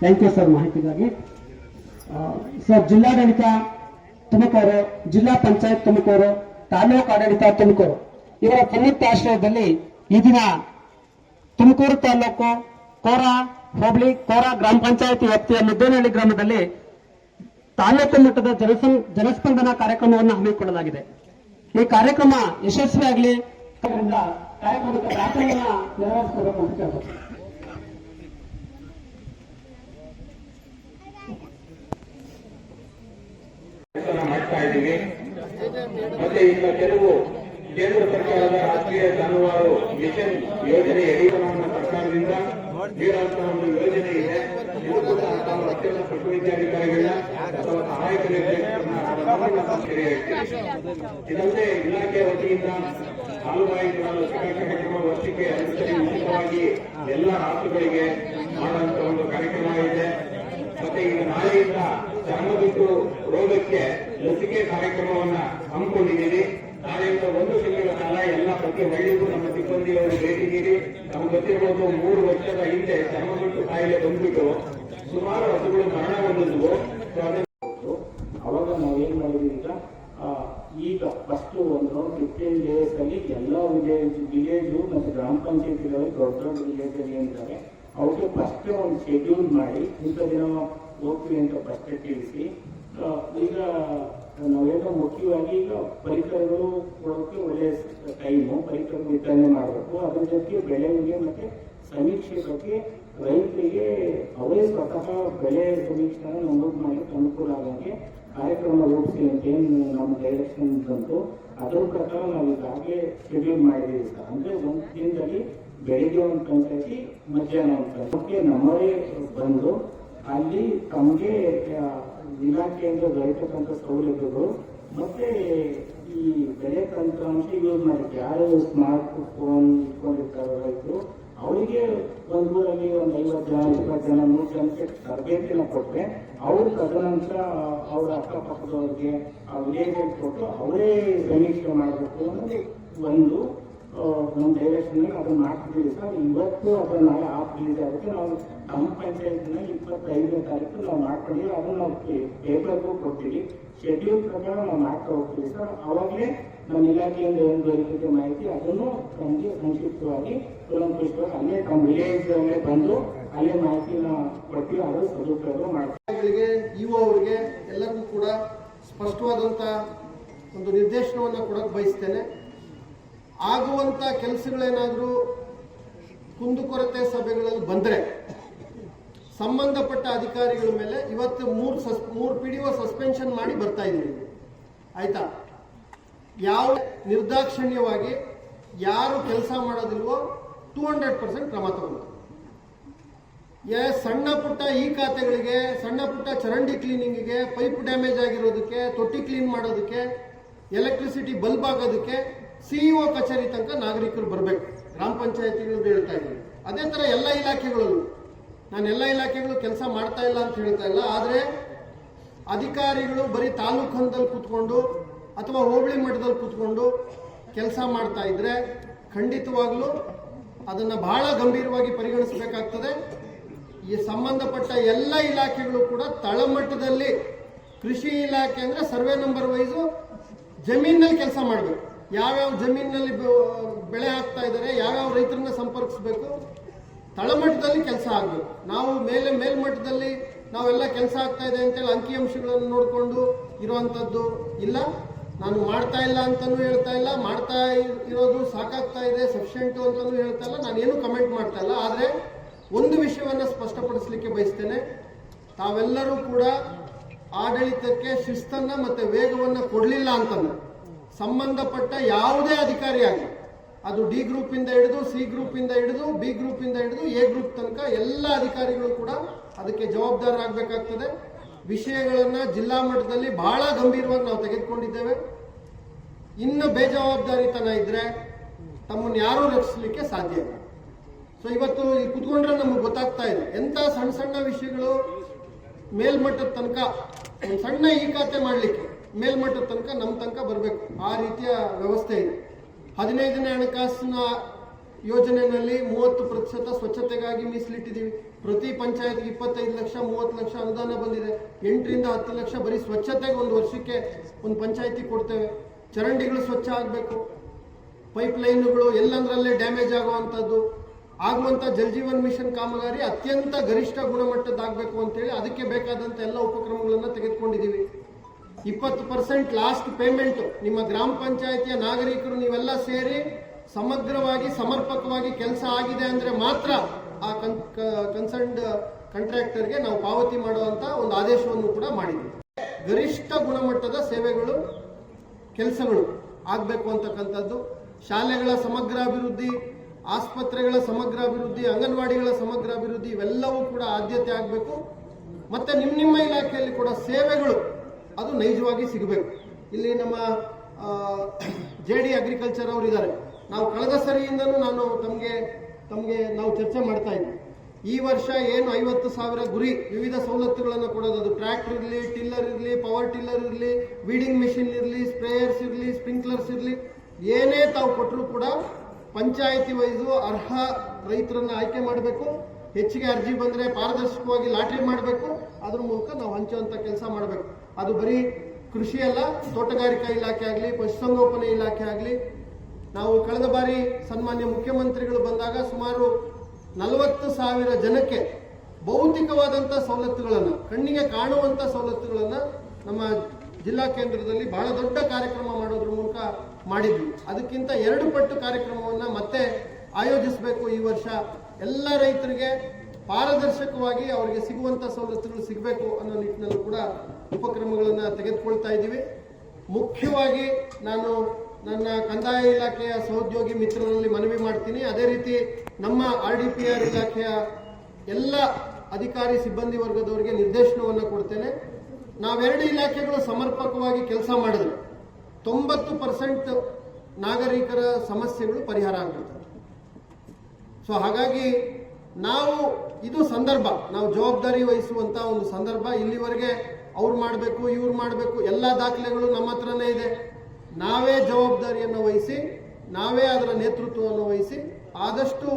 Thank you sir ಮಾಹಿತಿಗಾಗಿ. Sir ಜಿಲ್ಲಾಡಳಿತ ತುಮಕೂರು, ಜಿಲ್ಲಾ ಪಂಚಾಯತ್ ತುಮಕೂರು, ತಾಲೂಕು ಆಡಳಿತ ತುಮಕೂರು ಇವರ ಸಂಯುಕ್ತ ಆಶ್ರಯದಲ್ಲಿ ಈ ದಿನ ತುಮಕೂರು ತಾಲೂಕು ಕೋರ ಹೋಬಳಿ, ಕೋರ ಗ್ರಾಮ ಪಂಚಾಯತ್ ವ್ಯಾಪ್ತಿಯ ಮುದ್ದೇನಹಳ್ಳಿ ಗ್ರಾಮದಲ್ಲಿ ತಾಲೂಕು ಮಟ್ಟದ ಜನಸಂ, ಜನಸ್ಪಂದನ ಕಾರ್ಯಕ್ರಮವನ್ನು ಹಮ್ಮಿಕೊಳ್ಳಲಾಗಿದೆ. ಈ ಕಾರ್ಯಕ್ರಮ ಯಶಸ್ವಿಯಾಗಲಿ. ಕಾರ್ಯಕ್ರಮಕ್ಕೆ ಪ್ರಾರ್ಥನೆಯನ್ನ ನೆರವೇರಿಸಬೇಕು ಅಂತ ಕೇಳ್ಬೋದು ಇದ್ದೀವಿ. ಮತ್ತೆ ಇನ್ನು ಕೆಲವು ಕೇಂದ್ರ ಸರ್ಕಾರದ ರಾಷ್ಟ್ರೀಯ ಜಾನುವಾರು ಮಿಷನ್ ಯೋಜನೆ ಯಡಿಯೂರಪ್ಪ ನಮ್ಮ ಸರ್ಕಾರದಿಂದ ನೀಡುವಂತಹ ಒಂದು ಯೋಜನೆ ಇದೆ. ಇದು ಕೂಡ ತಾವು ಅತ್ಯಂತ ಪಶುವೈದ್ಯಾಧಿಕಾರಿಗಳನ್ನ ಅಥವಾ ಸಹಾಯಕ ನಿರ್ದೇಶಕರನ್ನ. ಇದಲ್ಲದೆ ಇಲಾಖೆ ವತಿಯಿಂದ ವರ್ಷಕ್ಕೆ ಉಚಿತವಾಗಿ ಎಲ್ಲ ರಾಷ್ಟ್ರಗಳಿಗೆ ಮಾಡುವಂತ ಒಂದು ಕಾರ್ಯಕ್ರಮ ಇದೆ. ಮತ್ತೆ ಈಗ ನಾಳೆಯಿಂದ ಚರ್ಮಬಿಟ್ಟು ರೋಗಕ್ಕೆ ಲಸಿಕೆ ಕಾರ್ಯಕ್ರಮವನ್ನ ಹಮ್ಮಿಕೊಂಡಿದ್ದೀರಿ ನಾಳೆಯಿಂದ ಒಂದು ತಿಂಗಳ ಕಾಲ ಎಲ್ಲ ಪ್ರತಿ ಹಳ್ಳಿಗೂ ನಮ್ಮ ಸಿಬ್ಬಂದಿಯವರು ಭೇಟಿ ನೀಡಿ, ನಮ್ಗೆ ಗೊತ್ತಿರಬಹುದು ಮೂರು ವರ್ಷದ ಹಿಂದೆ ಚರ್ಮಬಿಟ್ಟು ಕಾಯಿಲೆ ಬಂದ್ಬಿಟ್ಟು ಸುಮಾರು ಹಸುಗಳು ಮರಣ ಹೊಂದಿದ್ವು ಸೊ ಅದನ್ನ ಅವಾಗ ನಾವೇನ್ ಮಾಡಿದ್ವಿ ಈಗ ಆ, ಈಗ ಫಸ್ಟ್ ಒಂದು ರೌಂಡ್ ಫಿಫ್ಟೀನ್ ಡೇಸ್ ಅಲ್ಲಿ ಎಲ್ಲ ವಿಲೇಜ್ ವಿಲೇಜು ಮತ್ತು ಗ್ರಾಮ ಪಂಚಾಯತಿಗಳಲ್ಲಿ ದೊಡ್ಡ ದೊಡ್ಡ ವಿಲೇಜ್ ಅಲ್ಲಿ ಏನಿದ್ದಾರೆ ಅವ್ರಿಗೆ ಫಸ್ಟ್ ಒಂದು ಶೆಡ್ಯೂಲ್ ಮಾಡಿ, ಇಂಥ ದಿನ ಹೋಗ್ತೀವಿ ಅಂತ ಫಸ್ಟ್ ತಿಳಿಸಿ. ಈಗ ನಾವೇನೋ ಮುಖ್ಯವಾಗಿ ಈಗ ಪರಿಕರಗಳು ಕೊಡೋಕೆ ಒಳ್ಳೆಯ ಟೈಮು ಪರಿಕರ ವಿತರಣೆ ಮಾಡಬೇಕು. ಅದ್ರ ಜೊತೆಗೆ ಬೆಳೆಗಳಿಗೆ ಮತ್ತು ಸಮೀಕ್ಷೆ ಬಗ್ಗೆ ರೈತರಿಗೆ ಅವರೇ ಸ್ವತಃ ಬೆಳೆ ಸಮೀಕ್ಷೆನ ನಮೂದು ಮಾಡಲಿಕ್ಕೆ ಅನುಕೂಲ ಆಗಂಗೆ ಕಾರ್ಯಕ್ರಮ ರೂಪಿಸಿ ಅಂತ ಏನು ನಮ್ಮ ಡೈರೆಕ್ಷನ್ ಬಂತು. ಅದ್ರ ಪ್ರಕಾರ ನಾವು ಈಗಾಗಲೇ ಶೆಡ್ಯೂಲ್ ಮಾಡಿದ್ದೀವಿ ಸರ್. ಅಂದ್ರೆ ಒಂದು ದಿನದಲ್ಲಿ ಬೆಳಿಗ್ಗೆ ಒಂದು ಪಂಚಾಯತಿ ಮಧ್ಯಾಹ್ನ ಒಂದು ಪಂಚಾಯತಿ ನಮ್ಮವರೇ ಬಂದು ಅಲ್ಲಿ ತಮಗೆ ಇಲಾಖೆಯಿಂದ ದೊರೆತಕ್ಕಂಥ ಸೌಲಭ್ಯಗಳು ಮತ್ತೆ ಈ ಬೆಳೆ ತಂತ್ರಾಂಶ ಯೂಸ್ ಮಾಡಿದ್ದೆ ಯಾರು ಸ್ಮಾರ್ಟ್ ಫೋನ್ ಇಟ್ಕೊಂಡಿರ್ತಾರೆ ರೈತರು, ಅವರಿಗೆ ಒಂದು ಊರಲ್ಲಿ ಒಂದು ಐವತ್ತು ಜನ, ಇಪ್ಪತ್ತು ಜನ, ನೂರು ಜನಕ್ಕೆ ತರಬೇತಿನ ಕೊಟ್ಟರೆ ಅವರು ತದನಂತರ ಅಕ್ಕಪಕ್ಕದವ್ರಿಗೆ ವಿಲೇಜಲ್ಲಿ ಕೊಟ್ಟು ಅವರೇ ಸಮೀಕ್ಷೆ ಮಾಡಬೇಕು ಅನ್ನೋದು ಒಂದು ನಮ್ಮ ಡೈರೆಕ್ಷನ್ ಅದನ್ನ ಮಾಡ್ತಿದ್ದೀವಿ ಸರ್. ಇವತ್ತು ಅದನ್ನ ನಾಳೆ ಆಫ್ ರಿಲೀಸ್ ಆಗುತ್ತೆ. ನಾವು ನಮ್ಮ ಪಂಚಾಯತ್ನ ಇಪ್ಪತ್ತೈದನೇ ತಾರೀಕು ನಾವು ಮಾಡ್ಕೊಂಡಿದ್ದೀವಿ. ಅದನ್ನ ನಾವು ಪೇಪರ್ಗೂ ಕೊಡ್ತೀವಿ ಶೆಡ್ಯೂಲ್ ಪ್ರಕಾರ ನಾವು ಮಾಡ್ತಾ ಹೋಗ್ತೀವಿ ಸರ್. ಅವಾಗಲೇ ನಮ್ಮ ಇಲಾಖೆಯಿಂದ ಏನು ದೊರಕಿದೆ ಮಾಹಿತಿ, ಅದನ್ನು ನಮಗೆ ಸಂಕ್ಷಿಪ್ತವಾಗಿ ಕುಲಂಕುಷವಾಗಿ ಅಲ್ಲೇ ನಮ್ಮ ವಿಲೇಜ್ ಅಲ್ಲೇ ಬಂದು ಅಲ್ಲೇ ಮಾಹಿತಿನ ಕೊಟ್ಟು ಅದರ ಸದುಪಯೋಗ ಗಳಿಗೆ, ಇಒ ಅವರಿಗೆ ಎಲ್ಲರಿಗೂ ಕೂಡ ಸ್ಪಷ್ಟವಾದಂಥ ಒಂದು ನಿರ್ದೇಶನವನ್ನು ಕೊಡೋಕೆ ಬಯಸ್ತೇನೆ. ಆಗುವಂಥ ಕೆಲಸಗಳೇನಾದರೂ ಕುಂದುಕೊರತೆ ಸಭೆಗಳಲ್ಲಿ ಬಂದರೆ ಸಂಬಂಧಪಟ್ಟ ಅಧಿಕಾರಿಗಳ ಮೇಲೆ ಇವತ್ತು ಮೂರು ಸಸ್ ಮೂರು ಪಿ ಸಸ್ಪೆನ್ಷನ್ ಮಾಡಿ ಬರ್ತಾ ಇದ್ದೀವಿ. ಆಯ್ತಾ? ಯಾವ ನಿರ್ದಾಕ್ಷಿಣ್ಯವಾಗಿ ಯಾರು ಕೆಲಸ ಮಾಡೋದಿಲ್ವೋ ಟೂ ಹಂಡ್ರೆಡ್ ಪರ್ಸೆಂಟ್ ಕ್ರಮ ತಗೊಂಡು ಸಣ್ಣ ಪುಟ್ಟ ಈ ಖಾತೆಗಳಿಗೆ, ಸಣ್ಣ ಪುಟ್ಟ ಚರಂಡಿ ಕ್ಲೀನಿಂಗಿಗೆ, ಪೈಪ್ ಡ್ಯಾಮೇಜ್ ಆಗಿರೋದಕ್ಕೆ, ತೊಟ್ಟಿ ಕ್ಲೀನ್ ಮಾಡೋದಕ್ಕೆ, ಎಲೆಕ್ಟ್ರಿಸಿಟಿ ಬಲ್ಬ್ ಆಗೋದಕ್ಕೆ ಸಿಇಒ ಕಚೇರಿ ತನಕ ನಾಗರಿಕರು ಬರಬೇಕು. ಗ್ರಾಮ ಪಂಚಾಯತಿಗಳು ಹೇಳ್ತಾ ಇದ್ದೀನಿ. ಅದೇ ಥರ ಎಲ್ಲ ಇಲಾಖೆಗಳಲ್ಲೂ. ನಾನು ಎಲ್ಲ ಇಲಾಖೆಗಳು ಕೆಲಸ ಮಾಡ್ತಾ ಇಲ್ಲ ಅಂತ ಹೇಳ್ತಾ ಇಲ್ಲ. ಆದರೆ ಅಧಿಕಾರಿಗಳು ಬರೀ ತಾಲೂಕು ಹಂತದಲ್ಲಿ ಕೂತ್ಕೊಂಡು ಅಥವಾ ಹೋಬಳಿ ಮಟ್ಟದಲ್ಲಿ ಕೂತ್ಕೊಂಡು ಕೆಲಸ ಮಾಡ್ತಾ ಇದ್ರೆ ಖಂಡಿತವಾಗ್ಲೂ ಅದನ್ನು ಬಹಳ ಗಂಭೀರವಾಗಿ ಪರಿಗಣಿಸಬೇಕಾಗ್ತದೆ. ಈ ಸಂಬಂಧಪಟ್ಟ ಎಲ್ಲ ಇಲಾಖೆಗಳು ಕೂಡ ತಳಮಟ್ಟದಲ್ಲಿ ಕೃಷಿ ಇಲಾಖೆ ಅಂದ್ರೆ ಸರ್ವೆ ನಂಬರ್ ವೈಸು ಜಮೀನಲ್ಲಿ ಕೆಲಸ ಮಾಡಬೇಕು. ಯಾವ್ಯಾವ ಜಮೀನಿನಲ್ಲಿ ಬೆಳೆ ಹಾಕ್ತಾ ಇದ್ದಾರೆ, ಯಾವ್ಯಾವ ರೈತರನ್ನ ಸಂಪರ್ಕಿಸಬೇಕು, ತಳಮಟ್ಟದಲ್ಲಿ ಕೆಲಸ ಆಗಬೇಕು. ನಾವು ಮೇಲೆ ಮೇಲ್ಮಟ್ಟದಲ್ಲಿ ನಾವೆಲ್ಲ ಕೆಲಸ ಆಗ್ತಾ ಇದೆ ಅಂತೇಳಿ ಅಂಕಿಅಂಶಗಳನ್ನು ನೋಡಿಕೊಂಡು ಇರುವಂಥದ್ದು ಇಲ್ಲ. ನಾನು ಮಾಡ್ತಾ ಇಲ್ಲ ಅಂತಲೂ ಹೇಳ್ತಾ ಇಲ್ಲ, ಮಾಡ್ತಾ ಇರೋದು ಸಾಕಾಗ್ತಾ ಇದೆ, ಸಫಿಷಿಯಂಟು ಅಂತಲೂ ಹೇಳ್ತಾ ಇಲ್ಲ ಏನು ಕಮೆಂಟ್ ಮಾಡ್ತಾ ಇಲ್ಲ. ಆದರೆ ಒಂದು ವಿಷಯವನ್ನು ಸ್ಪಷ್ಟಪಡಿಸಲಿಕ್ಕೆ ಬಯಸ್ತೇನೆ. ತಾವೆಲ್ಲರೂ ಕೂಡ ಆಡಳಿತಕ್ಕೆ ಶಿಸ್ತನ್ನ ಮತ್ತೆ ವೇಗವನ್ನು ಕೊಡಲಿಲ್ಲ ಅಂತಂದ್ರೆ ಸಂಬಂಧಪಟ್ಟ ಯಾವುದೇ ಅಧಿಕಾರಿ ಆಗಲಿ, ಅದು ಡಿ ಗ್ರೂಪ್ ಇಂದ ಹಿಡಿದು, ಸಿ ಗ್ರೂಪ್ ಇಂದ ಹಿಡಿದು, ಬಿ ಗ್ರೂಪ್ ಇಂದ ಹಿಡಿದು, ಎ ಗ್ರೂಪ್ ತನಕ ಎಲ್ಲ ಅಧಿಕಾರಿಗಳು ಕೂಡ ಅದಕ್ಕೆ ಜವಾಬ್ದಾರರಾಗಬೇಕಾಗ್ತದೆ. ವಿಷಯಗಳನ್ನ ಜಿಲ್ಲಾ ಮಟ್ಟದಲ್ಲಿ ಬಹಳ ಗಂಭೀರವಾಗಿ ನಾವು ತೆಗೆದುಕೊಂಡಿದ್ದೇವೆ. ಇನ್ನು ಬೇಜವಾಬ್ದಾರಿತನ ಇದ್ರೆ ತಮ್ಮನ್ನು ಯಾರೂ ರಕ್ಷಿಸಲಿಕ್ಕೆ ಸಾಧ್ಯ ಇಲ್ಲ. ಸೊ ಇವತ್ತು ಈ ಕುತ್ಕೊಂಡ್ರೆ ನಮ್ಗೆ ಗೊತ್ತಾಗ್ತಾ ಇದೆ. ಎಂತ ಸಣ್ಣ ಸಣ್ಣ ವಿಷಯಗಳು ಮೇಲ್ಮಟ್ಟದ ತನಕ, ಒಂದು ಸಣ್ಣ ಈ ಖಾತೆ ಮಾಡಲಿಕ್ಕೆ ಮೇಲ್ಮಟ್ಟದ ತನಕ ನಮ್ಮ ತನಕ ಬರಬೇಕು. ಆ ರೀತಿಯ ವ್ಯವಸ್ಥೆ ಇದೆ. ಹದಿನೈದನೇ ಹಣಕಾಸಿನ ಯೋಜನೆಯಲ್ಲಿ ಮೂವತ್ತು ಪ್ರತಿಶತ ಸ್ವಚ್ಛತೆಗಾಗಿ ಮೀಸಲಿಟ್ಟಿದ್ದೀವಿ. ಪ್ರತಿ ಪಂಚಾಯತ್ಗೆ ಇಪ್ಪತ್ತೈದು ಲಕ್ಷ, ಮೂವತ್ತು ಲಕ್ಷ ಅನುದಾನ ಬಂದಿದೆ. ಎಂಟರಿಂದ ಹತ್ತು ಲಕ್ಷ ಬರೀ ಸ್ವಚ್ಛತೆಗೆ ಒಂದು ವರ್ಷಕ್ಕೆ ಒಂದು ಪಂಚಾಯತಿ ಕೊಡ್ತೇವೆ. ಚರಂಡಿಗಳು ಸ್ವಚ್ಛ ಆಗಬೇಕು. ಪೈಪ್ ಲೈನ್ಗಳು ಎಲ್ಲಂದ್ರಲ್ಲೇ ಡ್ಯಾಮೇಜ್ ಆಗುವಂಥದ್ದು. ಆಗುವಂಥ ಜಲಜೀವನ್ ಮಿಷನ್ ಕಾಮಗಾರಿ ಅತ್ಯಂತ ಗರಿಷ್ಠ ಗುಣಮಟ್ಟದ್ದಾಗಬೇಕು ಅಂತೇಳಿ ಅದಕ್ಕೆ ಬೇಕಾದಂಥ ಎಲ್ಲ ಉಪಕ್ರಮಗಳನ್ನು ತೆಗೆದುಕೊಂಡಿದ್ದೀವಿ. ಇಪ್ಪತ್ತು ಪರ್ಸೆಂಟ್ ಲಾಸ್ಟ್ ಪೇಮೆಂಟ್ ನಿಮ್ಮ ಗ್ರಾಮ ಪಂಚಾಯತಿಯ ನಾಗರಿಕರು ನೀವೆಲ್ಲ ಸೇರಿ ಸಮಗ್ರವಾಗಿ, ಸಮರ್ಪಕವಾಗಿ ಕೆಲಸ ಆಗಿದೆ ಅಂದ್ರೆ ಮಾತ್ರ ಆ ಕನ್ಸರ್ನ್ಡ್ ಕಾಂಟ್ರಾಕ್ಟರ್ಗೆ ನಾವು ಪಾವತಿ ಮಾಡುವಂತ ಒಂದು ಆದೇಶವನ್ನು ಕೂಡ ಮಾಡಿದ್ವಿ ಗರಿಷ್ಠ ಗುಣಮಟ್ಟದ ಸೇವೆಗಳು, ಕೆಲಸಗಳು ಆಗಬೇಕು ಅಂತಕ್ಕಂಥದ್ದು. ಶಾಲೆಗಳ ಸಮಗ್ರ ಅಭಿವೃದ್ಧಿ ಆಸ್ಪತ್ರೆಗಳ ಸಮಗ್ರ ಅಭಿವೃದ್ಧಿ ಅಂಗನವಾಡಿಗಳ ಸಮಗ್ರ ಅಭಿವೃದ್ಧಿ ಇವೆಲ್ಲವೂ ಕೂಡ ಆದ್ಯತೆ ಆಗಬೇಕು. ಮತ್ತೆ ನಿಮ್ಮ ನಿಮ್ಮ ಇಲಾಖೆಯಲ್ಲಿ ಕೂಡ ಸೇವೆಗಳು, ಅದು ನೈಜವಾಗಿ ಸಿಗಬೇಕು. ಇಲ್ಲಿ ನಮ್ಮ ಜೆ ಡಿ ಅಗ್ರಿಕಲ್ಚರ್ ಅವರು ಇದ್ದಾರೆ. ನಾವು ಕಳೆದ ಸರಿಯಿಂದನೂ ನಾನು ತಮಗೆ ತಮಗೆ ನಾವು ಚರ್ಚೆ ಮಾಡ್ತಾ ಇದ್ದೀವಿ ಈ ವರ್ಷ ಏನು ಐವತ್ತು ಸಾವಿರ ಗುರಿ ವಿವಿಧ ಸವಲತ್ತುಗಳನ್ನು ಕೊಡೋದು. ಅದು ಟ್ರ್ಯಾಕ್ಟರ್ ಇರಲಿ, ಟಿಲ್ಲರ್ ಇರಲಿ, ಪವರ್ ಟಿಲ್ಲರ್ ಇರಲಿ ವೀಡಿಂಗ್ ಮಿಷಿನ್ ಇರಲಿ ಸ್ಪ್ರೇಯರ್ಸ್ ಇರಲಿ ಸ್ಪ್ರಿಂಕ್ಲರ್ಸ್ ಇರಲಿ, ಏನೇ ತಾವು ಕೊಟ್ಟರು ಕೂಡ ಪಂಚಾಯತಿ ವೈಸು ಅರ್ಹ ರೈತರನ್ನ ಆಯ್ಕೆ ಮಾಡಬೇಕು, ಹೆಚ್ಚಿಗೆ ಅರ್ಜಿ ಬಂದರೆ ಪಾರದರ್ಶಕವಾಗಿ ಲಾಟ್ರಿ ಮಾಡಬೇಕು, ಅದ್ರ ಮೂಲಕ ನಾವು ಹಂಚುವಂಥ ಕೆಲಸ ಮಾಡಬೇಕು. ಅದು ಬರೀ ಕೃಷಿ ಅಲ್ಲ, ತೋಟಗಾರಿಕಾ ಇಲಾಖೆ ಆಗಲಿ, ಪಶುಸಂಗೋಪನೆ ಇಲಾಖೆ ಆಗಲಿ. ನಾವು ಕಳೆದ ಬಾರಿ ಸನ್ಮಾನ್ಯ ಮುಖ್ಯಮಂತ್ರಿಗಳು ಬಂದಾಗ ಸುಮಾರು ನಲವತ್ತು ಸಾವಿರ ಜನಕ್ಕೆ ಭೌತಿಕವಾದಂಥ ಸವಲತ್ತುಗಳನ್ನು, ಕಣ್ಣಿಗೆ ಕಾಣುವಂಥ ಸವಲತ್ತುಗಳನ್ನು ನಮ್ಮ ಜಿಲ್ಲಾ ಕೇಂದ್ರದಲ್ಲಿ ಬಹಳ ದೊಡ್ಡ ಕಾರ್ಯಕ್ರಮ ಮಾಡೋದ್ರ ಮೂಲಕ ಮಾಡಿದ್ವಿ. ಅದಕ್ಕಿಂತ ಎರಡು ಪಟ್ಟು ಕಾರ್ಯಕ್ರಮವನ್ನು ಮತ್ತೆ ಆಯೋಜಿಸಬೇಕು ಈ ವರ್ಷ. ಎಲ್ಲ ರೈತರಿಗೆ ಪಾರದರ್ಶಕವಾಗಿ ಅವರಿಗೆ ಸಿಗುವಂಥ ಸವಲತ್ತುಗಳು ಸಿಗಬೇಕು ಅನ್ನೋ ನಿಟ್ಟಿನಲ್ಲೂ ಕೂಡ ಉಪಕ್ರಮಗಳನ್ನು ತೆಗೆದುಕೊಳ್ತಾ ಇದ್ದೀವಿ. ಮುಖ್ಯವಾಗಿ ನಾನು ನನ್ನ ಕಂದಾಯ ಇಲಾಖೆಯ ಸಹೋದ್ಯೋಗಿ ಮಿತ್ರರಲ್ಲಿ ಮನವಿ ಮಾಡ್ತೀನಿ. ಅದೇ ರೀತಿ ನಮ್ಮ ಆರ್ ಡಿ ಪಿ ಆರ್ ಇಲಾಖೆಯ ಎಲ್ಲ ಅಧಿಕಾರಿ ಸಿಬ್ಬಂದಿ ವರ್ಗದವರಿಗೆ ನಿರ್ದೇಶನವನ್ನು ಕೊಡ್ತೇನೆ. ನಾವೆರಡು ಇಲಾಖೆಗಳು ಸಮರ್ಪಕವಾಗಿ ಕೆಲಸ ಮಾಡಿದ್ರು ತೊಂಬತ್ತು ಪರ್ಸೆಂಟ್ ನಾಗರಿಕರ ಸಮಸ್ಯೆಗಳು ಪರಿಹಾರ ಆಗ್ಬಿಡ್ತವೆ ಸೊ ಹಾಗಾಗಿ ನಾವು ಇದು ಸಂದರ್ಭ, ನಾವು ಜವಾಬ್ದಾರಿ ವಹಿಸುವಂತ ಒಂದು ಸಂದರ್ಭ. ಇಲ್ಲಿವರೆಗೆ ಅವ್ರು ಮಾಡಬೇಕು, ಇವ್ರು ಮಾಡಬೇಕು, ಎಲ್ಲ ದಾಖಲೆಗಳು ನಮ್ಮ ಹತ್ರನೇ ಇದೆ. ನಾವೇ ಜವಾಬ್ದಾರಿಯನ್ನು ವಹಿಸಿ, ನಾವೇ ಅದರ ನೇತೃತ್ವವನ್ನು ವಹಿಸಿ, ಆದಷ್ಟು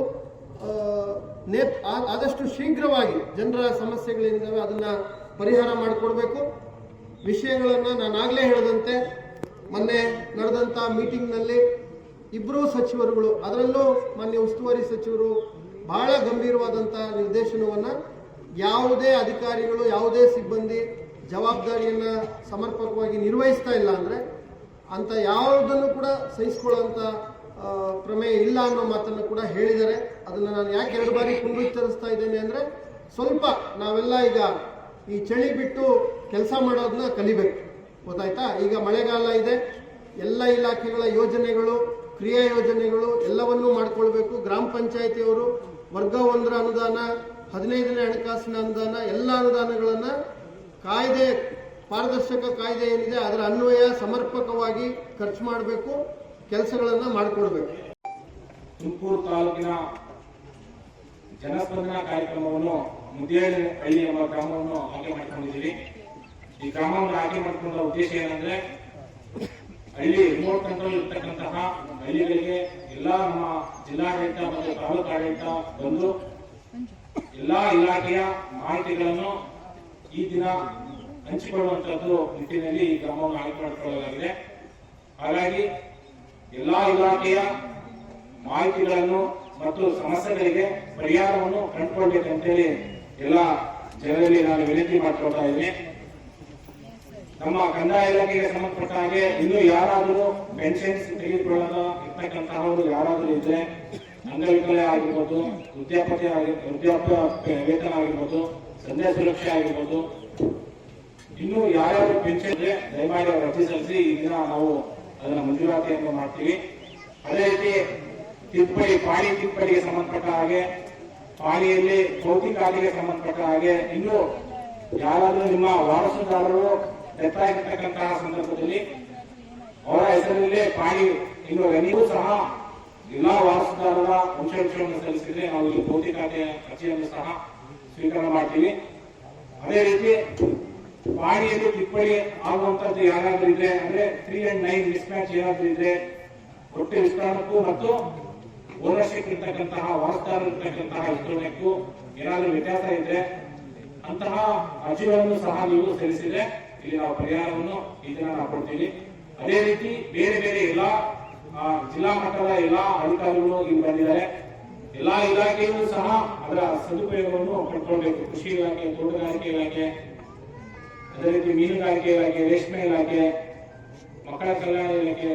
ನೇತ್ ಆದಷ್ಟು ಶೀಘ್ರವಾಗಿ ಜನರ ಸಮಸ್ಯೆಗಳೇನಿದ್ದಾವೆ ಅದನ್ನ ಪರಿಹಾರ ಮಾಡಿಕೊಡ್ಬೇಕು. ವಿಷಯಗಳನ್ನು ನಾನು ಆಗಲೇ ಹೇಳಿದಂತೆ, ಮೊನ್ನೆ ನಡೆದಂಥ ಮೀಟಿಂಗ್ನಲ್ಲಿ ಇಬ್ಬರೂ ಸಚಿವರುಗಳು, ಅದರಲ್ಲೂ ಮಾನ್ಯ ಉಸ್ತುವಾರಿ ಸಚಿವರು ಬಹಳ ಗಂಭೀರವಾದಂಥ ನಿರ್ದೇಶನವನ್ನು ಯಾವುದೇ ಅಧಿಕಾರಿಗಳು, ಯಾವುದೇ ಸಿಬ್ಬಂದಿ ಜವಾಬ್ದಾರಿಯನ್ನು ಸಮರ್ಪಕವಾಗಿ ನಿರ್ವಹಿಸ್ತಾ ಇಲ್ಲ ಅಂದರೆ ಅಂತ ಯಾವುದನ್ನು ಕೂಡ ಸಹಿಸ್ಕೊಳ್ಳೋಂಥ ಪ್ರಮೇಯ ಇಲ್ಲ ಅನ್ನೋ ಮಾತನ್ನು ಕೂಡ ಹೇಳಿದ್ದಾರೆ. ಅದನ್ನು ನಾನು ಯಾಕೆ ಎರಡು ಬಾರಿ ಪುನರುಚ್ಚರಿಸ್ತಾ ಇದ್ದೇನೆ ಅಂದರೆ ಸ್ವಲ್ಪ ನಾವೆಲ್ಲ ಈಗ ಈ ಚಳಿ ಬಿಟ್ಟು ಕೆಲಸ ಮಾಡೋದನ್ನ ಕಲಿಬೇಕು. ಗೊತ್ತಾಯ್ತಾ? ಈಗ ಮಳೆಗಾಲ ಇದೆ. ಎಲ್ಲ ಇಲಾಖೆಗಳ ಯೋಜನೆಗಳು, ಕ್ರಿಯಾ ಯೋಜನೆಗಳು ಎಲ್ಲವನ್ನೂ ಮಾಡ್ಕೊಳ್ಬೇಕು. ಗ್ರಾಮ ಪಂಚಾಯತಿಯವರು ವರ್ಗ ಒಂದರ ಅನುದಾನ, ಹದಿನೈದನೇ ಹಣಕಾಸಿನ ಅನುದಾನ, ಎಲ್ಲ ಅನುದಾನಗಳನ್ನು ಕಾಯ್ದೆ, ಪಾರದರ್ಶಕ ಕಾಯ್ದೆ ಏನಿದೆ, ಅದರ ಅನ್ವಯ ಸಮರ್ಪಕವಾಗಿ ಖರ್ಚು ಮಾಡಬೇಕು, ಕೆಲಸಗಳನ್ನು ಮಾಡಿಕೊಡ್ಬೇಕು. ತುಮಕೂರು ತಾಲೂಕಿನ ಜನಸ್ಪಂದನ ಕಾರ್ಯಕ್ರಮವನ್ನು ಹಳ್ಳಿ ಎಂಬ ಗ್ರಾಮವನ್ನು ಆಯ್ಕೆ ಮಾಡ್ಕೊಂಡಿದ್ದೀವಿ. ಈ ಗ್ರಾಮವನ್ನು ಆಯ್ಕೆ ಮಾಡಿಕೊಂಡ ಉದ್ದೇಶ ಏನಂದ್ರೆ, ಹಳ್ಳಿ ರಿಮೋಟ್ ಕಂಟ್ರೋಲ್ ಇರ್ತಕ್ಕಂತಹ ಹಳ್ಳಿಗಳಿಗೆ ಎಲ್ಲಾ ನಮ್ಮ ಜಿಲ್ಲಾಡಳಿತ ಮತ್ತು ತಾಲೂಕು ಆಡಳಿತ ಬಂದು ಎಲ್ಲಾ ಇಲಾಖೆಯ ಮಾಹಿತಿಗಳನ್ನು ಈ ದಿನ ಹಂಚಿಕೊಳ್ಳುವಂತದ್ದು ನಿಟ್ಟಿನಲ್ಲಿ ಈ ಗ್ರಾಮವನ್ನು ಆಯ್ಕೆ ಮಾಡಿಕೊಳ್ಳಲಾಗಿದೆ. ಹಾಗಾಗಿ ಎಲ್ಲಾ ಇಲಾಖೆಯ ಮಾಹಿತಿಗಳನ್ನು ಮತ್ತು ಸಮಸ್ಯೆಗಳಿಗೆ ಪರಿಹಾರವನ್ನು ಕಂಡುಕೊಳ್ಬೇಕಂತೇಳಿ ಎಲ್ಲ ಜನರಲ್ಲಿ ನಾನು ವಿನಂತಿ ಮಾಡ್ಕೊಳ್ತಾ ಇದ್ದೀನಿ. ನಮ್ಮ ಕಂದಾಯ ಇಲಾಖೆಗೆ ಸಂಬಂಧಪಟ್ಟ ಹಾಗೆ ಇನ್ನು ಯಾರಾದರೂ ಪೆನ್ಷನ್ಸ್ ತೆಗೆದುಕೊಳ್ಳದ ಇರ್ತಕ್ಕಂತಹವರು ಯಾರಾದರೂ ಇದ್ರೆ ಅಂಗವಿಕಲ ಆಗಿರ್ಬೋದು ವೃದ್ಧಾಪತಿ ಆಗಿ ವೇತನ ಆಗಿರ್ಬೋದು ಸಂಧ್ಯಾ ಸುರಕ್ಷೆ ಆಗಿರ್ಬೋದು, ಇನ್ನು ಯಾರ್ಯಾರು ಪೆನ್ಷನ್ ಇದೆ ದಯಮಾಡಿ ಅವರು ಅರ್ಜಿ ಸಲ್ಲಿಸಿ ಈ ದಿನ ನಾವು ಅದನ್ನ ಮಂಜೂರಾತಿಯನ್ನು ಮಾಡ್ತೀವಿ. ಅದೇ ರೀತಿ ತಿದ್ದುಪಡಿ ಪಾಣಿ ತಿದ್ದುಪಡಿಗೆ ಸಂಬಂಧಪಟ್ಟ ಹಾಗೆ ಪಾಣಿಯಲ್ಲಿ ಭೌತಿಕ ಕಾಲಿಗೆ ಸಂಬಂಧಪಟ್ಟ ಹಾಗೆ, ಇನ್ನು ಯಾರಾದರೂ ನಿಮ್ಮ ವಾರಸುದಾರರು ಎತ್ತಾಗಿರ್ತಕ್ಕಂತಹ ಸಂದರ್ಭದಲ್ಲಿ ಅವರ ಹೆಸರಲ್ಲಿ ಪಾಣಿ ಇನ್ನು ನೀವು ಸಹ ಎಲ್ಲಾ ವಾರಸುದಾರರ ವಂಶಾಂಶವನ್ನು ಸಲ್ಲಿಸಿದ್ರೆ ನಾವು ಇಲ್ಲಿ ಖಾತೆಯ ಅರ್ಜಿಯನ್ನು ಸಹ ಸ್ವೀಕಾರ ಮಾಡ್ತೀವಿ. ಅದೇ ರೀತಿ ಪಾಣಿಯಲ್ಲಿ ತಿಪ್ಪಳಿ ಆಗುವಂತದ್ದು ಯಾರಾದ್ರೂ ಇದ್ರೆ, ಅಂದ್ರೆ three and nine miss match ಏನಾದ್ರೂ ಇದ್ರೆ, ಒಟ್ಟು ವಿಸ್ತರಣಕ್ಕೂ ಮತ್ತು ಓನರ್ಶಿಪ್ ಇರ್ತಕ್ಕಂತಹ ವಾರಸ್ದಾರ ಇರ್ತಕ್ಕಂತಹ ಎಷ್ಟೋನೆಕ್ಕೂ ಏನಾದರೂ ವ್ಯತ್ಯಾಸ ಇದ್ರೆ ಅಂತಹ ಅರ್ಜಿಗಳನ್ನು ಸಹ ನೀವು ಸಲ್ಲಿಸಿದ್ರೆ ಇಲ್ಲಿ ನಾವು ಪರಿಹಾರವನ್ನು ಈ ದಿನ ನಾವು ಕೊಡ್ತೀವಿ. ಅದೇ ರೀತಿ ಬೇರೆ ಬೇರೆ ಎಲ್ಲಾ ಜಿಲ್ಲಾ ಮಟ್ಟದ ಎಲ್ಲಾ ಅಧಿಕಾರಿಗಳು ಇಲ್ಲಿ ಬಂದಿದ್ದಾರೆ. ಎಲ್ಲಾ ಇಲಾಖೆಯೂ ಸಹ ಅದರ ಸದುಪಯೋಗವನ್ನು ಪಡ್ಕೊಳ್ಬೇಕು. ಕೃಷಿ ಇಲಾಖೆ, ತೋಟಗಾರಿಕೆ ಇಲಾಖೆ, ಅದೇ ರೀತಿ ಮೀನುಗಾರಿಕೆ ಇಲಾಖೆ, ರೇಷ್ಮೆ ಇಲಾಖೆ, ಮಕ್ಕಳ ಕಲ್ಯಾಣ ಇಲಾಖೆ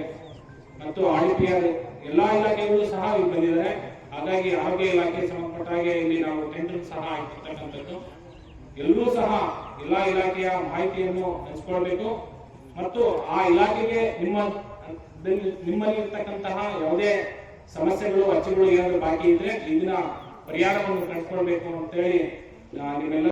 ಮತ್ತು ಆರ್ಡಿಪಿಆರ್ ಎಲ್ಲಾ ಇಲಾಖೆಗಳು ಸಹ ಇಲ್ಲಿ ಬಂದಿದ್ದಾರೆ. ಹಾಗಾಗಿ ಆರೋಗ್ಯ ಇಲಾಖೆ ಸಂಬಂಧಪಟ್ಟ ಹಾಗೆ ಇಲ್ಲಿ ನಾವು ಟೆಂಡರ್ ಸಹ ಹಾಕಿರ್ತಕ್ಕಂಥದ್ದು ಎಲ್ಲರೂ ಸಹ ಎಲ್ಲಾ ಇಲಾಖೆಯ ಮಾಹಿತಿಯನ್ನು ಹಂಚಿಕೊಳ್ಬೇಕು. ಮತ್ತು ಆ ಇಲಾಖೆಗೆ ನಿಮ್ಮ, ನಿಮ್ಮಲ್ಲಿ ಇರ್ತಕ್ಕಂತಹ ಯಾವುದೇ ಸಮಸ್ಯೆಗಳು, ಅಚ್ಚುಗಳು ಏನಾದರೂ ಬಾಕಿ ಇದ್ರೆ ಇದನ್ನ ಪರಿಹಾರವನ್ನು ಕಂಡುಕೊಳ್ಬೇಕು ಅಂತ ಹೇಳಿ ನಿಮ್ಮೆಲ್ಲ